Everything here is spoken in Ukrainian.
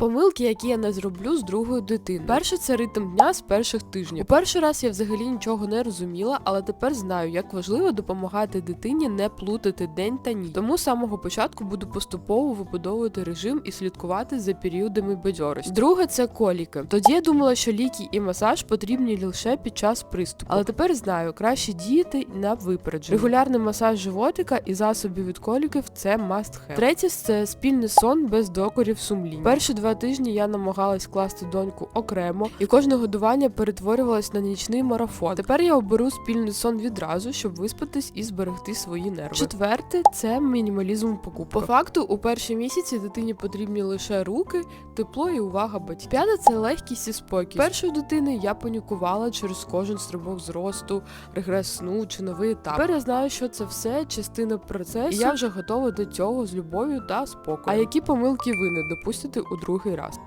Помилки, які я не зроблю з другою дитиною. Перше це ритм дня з перших тижнів. У перший раз я взагалі нічого не розуміла, але тепер знаю, як важливо допомагати дитині не плутати день та ніч. Тому з самого початку буду поступово вибудовувати режим і слідкувати за періодами бадьорості. Друге це коліки. Тоді я думала, що ліки і масаж потрібні лише під час приступу. Але тепер знаю, краще діяти на випередження. Регулярний масаж животика і засобів від коліків це must have. Третє це спільний сон без докорів сумління. Перші два тижні я намагалась класти доньку окремо, і кожне годування перетворювалось на нічний марафон. Тепер я оберу спільний сон відразу, щоб виспатись і зберегти свої нерви. Четверте це мінімалізм покупок. По факту, у перші місяці дитині потрібні лише руки, тепло і увага батьків. П'яте це легкість і спокій. Першої дитини я панікувала через кожен стрибок зросту, регрес сну чи новий етап. Тепер я знаю, що це все частина процесу, і я вже готова до цього з любов'ю та спокою. А які помилки ви не допустите у другий раз?